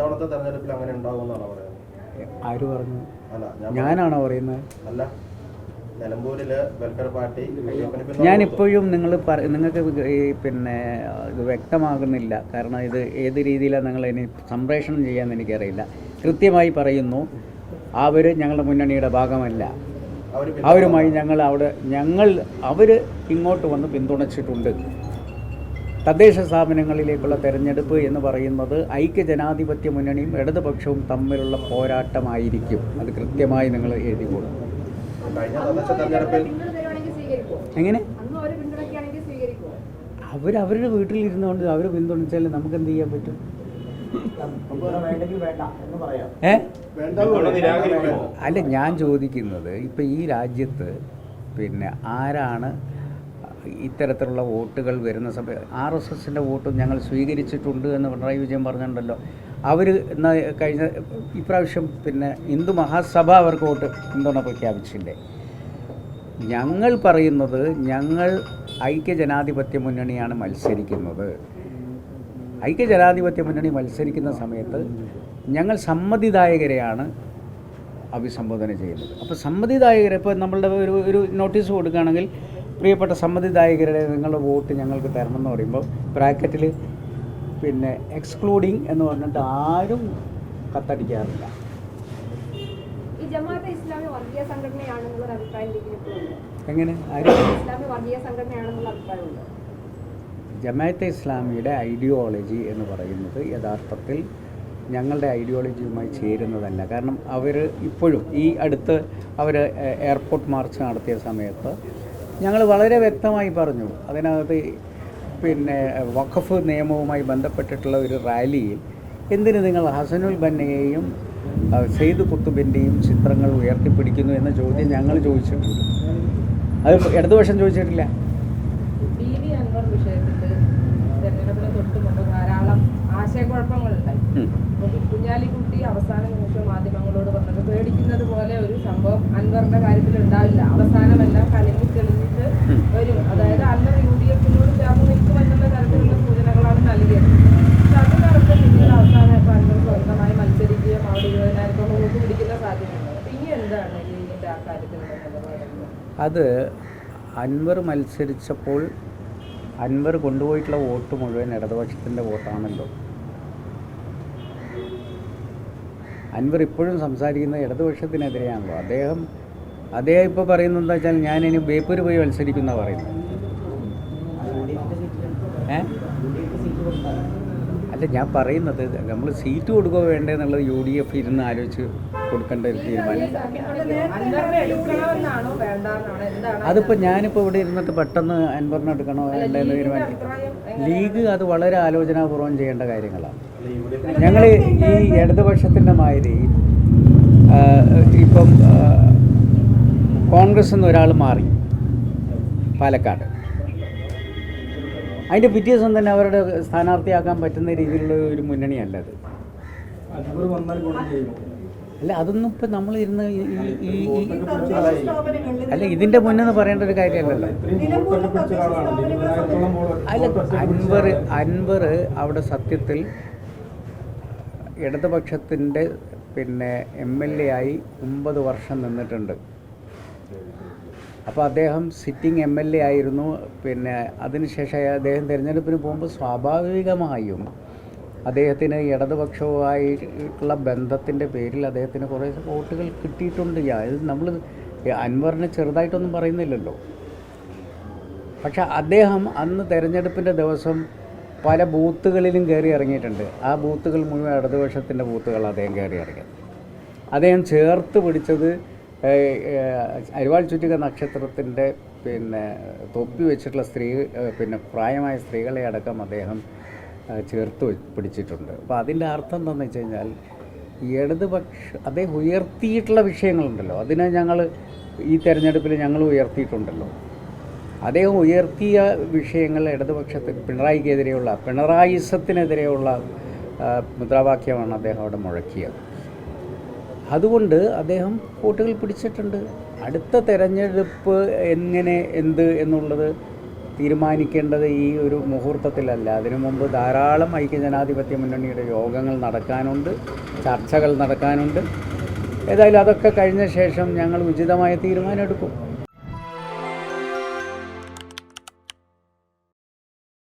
ഇത്തവണത്തെ തെരഞ്ഞെടുപ്പിൽ അങ്ങനെ ഉണ്ടാകുമെന്നാണ് പറയുന്നത്? ആര് പറഞ്ഞു? അല്ല ഞാനാണ് പറയുന്നത്? അല്ല നിലമ്പൂരിൽ വെൽഫെയർ പാർട്ടി യുഡിഎഫിന് ഞാൻ ഇപ്പോഴും നിങ്ങൾ പറ നിങ്ങൾക്ക് പിന്നെ ഇത് വ്യക്തമാകുന്നില്ല. കാരണം ഇത് ഏത് രീതിയിലാണ് നിങ്ങൾ ഇനി സംപ്രേഷണം ചെയ്യാമെന്ന് എനിക്കറിയില്ല. കൃത്യമായി പറയുന്നു അവർ ഞങ്ങളുടെ മുന്നണിയുടെ ഭാഗമല്ല. അവരുമായി ഞങ്ങൾ അവിടെ ഞങ്ങൾ അവർ ഇങ്ങോട്ട് വന്ന് പിന്തുണച്ചിട്ടുണ്ട്. തദ്ദേശ സ്ഥാപനങ്ങളിലേക്കുള്ള തെരഞ്ഞെടുപ്പ് എന്ന് പറയുന്നത് ഐക്യ ജനാധിപത്യ മുന്നണിയും ഇടതുപക്ഷവും തമ്മിലുള്ള പോരാട്ടമായിരിക്കും. അത് കൃത്യമായി നിങ്ങൾ എഴുതി കൊടുക്കും കഴിഞ്ഞ തദ്ദേശ തെരഞ്ഞെടുപ്പിൽ പിന്തുണ തരുവാണെങ്കിൽ സ്വീകരിക്കുമോ എങ്ങനെ? അവർ അവരുടെ വീട്ടിലിരുന്നുകൊണ്ട് അവർ പിന്തുണച്ചാൽ നമുക്ക് എന്ത് ചെയ്യാൻ പറ്റും? അല്ല ഞാൻ ചോദിക്കുന്നത് ഇപ്പം ഈ രാജ്യത്ത് പിന്നെ ആരാണ് ഇത്തരത്തിലുള്ള വോട്ടുകൾ വരുന്ന സമയം ആർ എസ് എസിന്റെ വോട്ട് ഞങ്ങൾ സ്വീകരിച്ചിട്ടുണ്ട് എന്ന് പിണറായി വിജയൻ പറഞ്ഞിട്ടുണ്ടല്ലോ. അവർ കഴിഞ്ഞ ഇപ്രാവശ്യം പിന്നെ ഹിന്ദു മഹാസഭ അവർക്ക് വോട്ട് പിന്തുണ പ്രഖ്യാപിച്ചില്ലേ? ഞങ്ങൾ പറയുന്നത് ഞങ്ങൾ ഐക്യ ജനാധിപത്യ മുന്നണിയാണ് മത്സരിക്കുന്നത്. ഐക്യ ജനാധിപത്യ മുന്നണി മത്സരിക്കുന്ന സമയത്ത് ഞങ്ങൾ സമ്മതിദായകരെയാണ് അഭിസംബോധന ചെയ്യുന്നത്. അപ്പോൾ സമ്മതിദായകരെ ഇപ്പോൾ നമ്മളുടെ ഒരു ഒരു നോട്ടീസ് കൊടുക്കുകയാണെങ്കിൽ പ്രിയപ്പെട്ട സമ്മതിദായകരുടെ നിങ്ങളുടെ വോട്ട് ഞങ്ങൾക്ക് തരണം എന്ന് പറയുമ്പോൾ ബ്രാക്കറ്റിൽ പിന്നെ എക്സ്ക്ലൂഡിങ് എന്ന് പറഞ്ഞിട്ട് ആരും കത്തടിക്കാറില്ല. എങ്ങനെ? ജമാഅത്തെ ഇസ്ലാമിയുടെ ഐഡിയോളജി എന്ന് പറയുന്നത് യഥാർത്ഥത്തിൽ ഞങ്ങളുടെ ഐഡിയോളജിയുമായി ചേരുന്നതല്ല. കാരണം അവർ ഇപ്പോഴും ഈ അടുത്ത് അവർ എയർപോർട്ട് മാർച്ച് നടത്തിയ സമയത്ത് ഞങ്ങൾ വളരെ വ്യക്തമായി പറഞ്ഞു. അതിനകത്ത് പിന്നെ വഖഫ് നിയമവുമായി ബന്ധപ്പെട്ടിട്ടുള്ള ഒരു റാലിയിൽ എന്തിന് നിങ്ങൾ ഹസനുൽ ബന്നയെയും സെയ്ദ് കുത്തുബിന്റെയും ചിത്രങ്ങൾ ഉയർത്തിപ്പിടിക്കുന്നു എന്ന ചോദ്യം ഞങ്ങൾ ചോദിച്ചിട്ടുണ്ട്. അത് ഇടതുപക്ഷം ചോദിച്ചിട്ടില്ല. ആശയക്കുഴപ്പങ്ങളുണ്ടായി. കുഞ്ഞാലിക്കുട്ടി അവസാന നിമിഷം മാധ്യമങ്ങളോട് പറഞ്ഞത് പേടിക്കുന്നത് പോലെ ഒരു സംഭവം അൻവറിന്റെ കാര്യത്തിൽ ഉണ്ടാവില്ല അവസാനമെല്ലാം ഉം. വരും. അതായത് അൻവർ യു ഡി എഫിനോട് ചേർന്ന് നിൽക്കുമെന്നുള്ള തരത്തിലുള്ള സൂചനകളാണ് നൽകിയത്. പക്ഷെ അത് പിന്നീട് അവസാനമായപ്പോൾ അൻവർ സ്വന്തമായി മത്സരിക്കുകയും അവിടെ ഇരുപതിനായിരത്തോളം വോട്ട് പിടിക്കുന്ന സാധ്യതയുണ്ട് അപ്പൊ ഇനി എന്താണ് ഇതിന്റെ ആ കാര്യത്തിൽ അത് അൻവർ മത്സരിച്ചപ്പോൾ അൻവർ കൊണ്ടുപോയിട്ടുള്ള വോട്ട് മുഴുവൻ ഇടതുപക്ഷത്തിന്റെ വോട്ടാണല്ലോ. അൻവർ ഇപ്പോഴും സംസാരിക്കുന്നത് ഇടതുപക്ഷത്തിനെതിരെയാണല്ലോ. അദ്ദേഹം അദ്ദേഹം ഇപ്പോൾ പറയുന്നത് എന്താ വെച്ചാൽ ഞാൻ ഇനി ബേപ്പൂർ പോയി മത്സരിക്കുന്ന പറയുന്നത്. ഏ? അല്ല ഞാൻ പറയുന്നത് നമ്മൾ സീറ്റ് കൊടുക്കുക വേണ്ടേ എന്നുള്ളത് യു ഡി എഫ് ഇരുന്ന് ആലോചിച്ച് കൊടുക്കേണ്ട ഒരു തീരുമാനം. അതിപ്പോൾ ഞാനിപ്പോൾ ഇവിടെ ഇരുന്നിട്ട് പെട്ടെന്ന് അൻപറിന് എടുക്കണോ വേണ്ടെന്ന് തീരുമാനിക്കും. ലീഗ് അത് വളരെ ആലോചനാപൂർവം ചെയ്യേണ്ട കാര്യങ്ങളാണ്. ഞങ്ങൾ ഈ ഇടതുപക്ഷത്തിന്റെ മാതിരി ഇപ്പം കോൺഗ്രസ് നിന്ന് ഒരാൾ മാറി പാലക്കാട്. അതിന്റെ പിറ്റേ ദിവസം തന്നെ അവരുടെ സ്ഥാനാർത്ഥിയാക്കാൻ പറ്റുന്ന രീതിയിലുള്ള ഒരു മുന്നണിയല്ല അത്. അല്ല അതൊന്നും ഇപ്പം നമ്മൾ ഇരുന്ന് ഈ അല്ല ഇതിന്റെ മുന്നെന്ന് പറയേണ്ട ഒരു കാര്യമല്ലല്ലോ. അല്ല അൻവർ അൻവർ അവിടെ സത്യത്തിൽ ഇടതുപക്ഷത്തിന്റെ പിന്നെ എം എൽ എ ആയി ഒമ്പത് വർഷം നിന്നിട്ടുണ്ട്. അപ്പോൾ അദ്ദേഹം സിറ്റിംഗ് എം എൽ എ ആയിരുന്നു. പിന്നെ അതിനുശേഷം അദ്ദേഹം തിരഞ്ഞെടുപ്പിന് പോകുമ്പോൾ സ്വാഭാവികമായും അദ്ദേഹത്തിന് ഇടതുപക്ഷവുമായിട്ടുള്ള ബന്ധത്തിന്റെ പേരിൽ അദ്ദേഹത്തിന് കുറേ വോട്ടുകൾ കിട്ടിയിട്ടുണ്ട്. ഇത് നമ്മൾ അൻവറിനെ ചെറുതായിട്ടൊന്നും പറയുന്നില്ലല്ലോ. പക്ഷേ അദ്ദേഹം അന്ന് തിരഞ്ഞെടുപ്പിന്റെ ദിവസം പല ബൂത്തുകളിലും കയറി ഇറങ്ങിയിട്ടുണ്ട്. ആ ബൂത്തുകൾ മുഴുവൻ ഇടതുപക്ഷത്തിന്റെ ബൂത്തുകൾ അദ്ദേഹം കയറി ഇറങ്ങിയത്. അദ്ദേഹം ചേർത്ത് പിടിച്ചത് അരിവാൾ ചുറ്റിക നക്ഷത്രത്തിന്റെ പിന്നെ തൊപ്പി വെച്ചിട്ടുള്ള സ്ത്രീ പിന്നെ പ്രായമായ സ്ത്രീകളെ അടക്കം അദ്ദേഹം ചേർത്ത് പിടിച്ചിട്ടുണ്ട്. അപ്പോൾ അതിന്റെ അർത്ഥം എന്താണെന്ന് വെച്ച് കഴിഞ്ഞാൽ ഇടതുപക്ഷ അദ്ദേഹം ഉയർത്തിയിട്ടുള്ള വിഷയങ്ങളുണ്ടല്ലോ. അതിനെ ഞങ്ങൾ ഈ തെരഞ്ഞെടുപ്പിൽ ഞങ്ങൾ ഉയർത്തിയിട്ടുണ്ടല്ലോ. അദ്ദേഹം ഉയർത്തിയ വിഷയങ്ങൾ ഇടതുപക്ഷത്തിന് പിണറായിക്കെതിരെയുള്ള പിണറായിസത്തിനെതിരെയുള്ള മുദ്രാവാക്യമാണ് അദ്ദേഹം അവിടെ മുഴക്കിയത്. അതുകൊണ്ട് അദ്ദേഹം വോട്ടുകൾ പിടിച്ചിട്ടുണ്ട്. അടുത്ത തെരഞ്ഞെടുപ്പ് എങ്ങനെ എന്ത് എന്നുള്ളത് തീരുമാനിക്കേണ്ടത് ഈ ഒരു മുഹൂർത്തത്തിലല്ല. അതിനു മുമ്പ് ധാരാളം ഐക്യജനാധിപത്യ മുന്നണിയുടെ യോഗങ്ങൾ നടക്കാനുണ്ട് ചർച്ചകൾ നടക്കാനുണ്ട്. ഏതായാലും അതൊക്കെ കഴിഞ്ഞ ശേഷം ഞങ്ങൾ ഉചിതമായ തീരുമാനം എടുക്കും